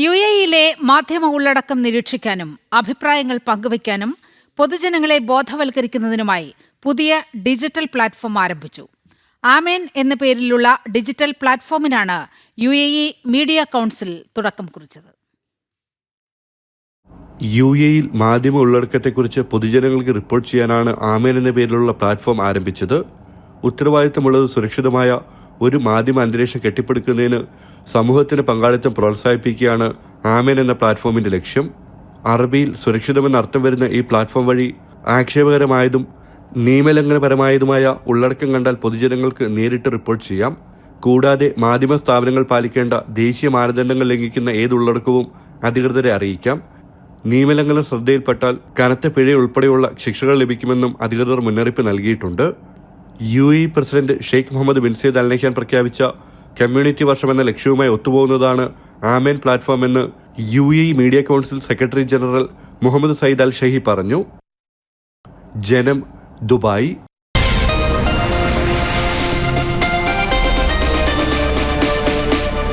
U എയിലെ മാധ്യമ ഉള്ളടക്കം നിരീക്ഷിക്കാനും അഭിപ്രായങ്ങൾ പങ്കുവയ്ക്കാനും പൊതുജനങ്ങളെ ബോധവൽക്കരിക്കുന്നതിനുമായി പുതിയ ഡിജിറ്റൽ പ്ലാറ്റ്ഫോം ആരംഭിച്ചു. ആമേൻ എന്ന പേരിലുള്ള digital പ്ലാറ്റ്ഫോമിനാണ് U A E media council തുടക്കം കുറിച്ചത്. യു എയിൽ മാധ്യമ ഉള്ളടക്കത്തെക്കുറിച്ച് പൊതുജനങ്ങൾക്ക് റിപ്പോർട്ട് ചെയ്യാനാണ് ആമേൻ എന്ന പേരിലുള്ള പ്ലാറ്റ്ഫോം ആരംഭിച്ചത്. ഉത്തരവാദിത്തമുള്ളത് സുരക്ഷിതമായ ഒരു മാധ്യമ അന്തരീക്ഷം കെട്ടിപ്പടുക്കുന്നതിന് സമൂഹത്തിന് പങ്കാളിത്തം പ്രോത്സാഹിപ്പിക്കുകയാണ് ആമേൻ എന്ന പ്ലാറ്റ്ഫോമിന്റെ ലക്ഷ്യം. അറബിയിൽ സുരക്ഷിതമെന്ന് അർത്ഥം വരുന്ന ഈ പ്ലാറ്റ്ഫോം വഴി ആക്ഷേപകരമായതും നിയമലംഘനപരമായതുമായ ഉള്ളടക്കം കണ്ടാൽ പൊതുജനങ്ങൾക്ക് നേരിട്ട് റിപ്പോർട്ട് ചെയ്യാം. കൂടാതെ മാധ്യമ സ്ഥാപനങ്ങൾ പാലിക്കേണ്ട ദേശീയ മാനദണ്ഡങ്ങൾ ലംഘിക്കുന്ന ഏത് ഉള്ളടക്കവും അധികൃതരെ അറിയിക്കാം. നിയമലംഘനം ശ്രദ്ധയിൽപ്പെട്ടാൽ കനത്ത പിഴ ഉൾപ്പെടെയുള്ള ശിക്ഷകൾ ലഭിക്കുമെന്നും അധികൃതർ മുന്നറിയിപ്പ് നൽകിയിട്ടുണ്ട്. U E president Sheikh Mohammed bin Zayed Al Nahyan പ്രഖ്യാപിച്ച കമ്മ്യൂണിറ്റി വർഷം എന്ന ലക്ഷ്യവുമായി ഒത്തുപോകുന്നതാണ് ആമേൻ പ്ലാറ്റ്ഫോം എന്ന് U E media council secretary general Mohammed Zayed Al Shehhi പറഞ്ഞു. ജനം ദുബായ്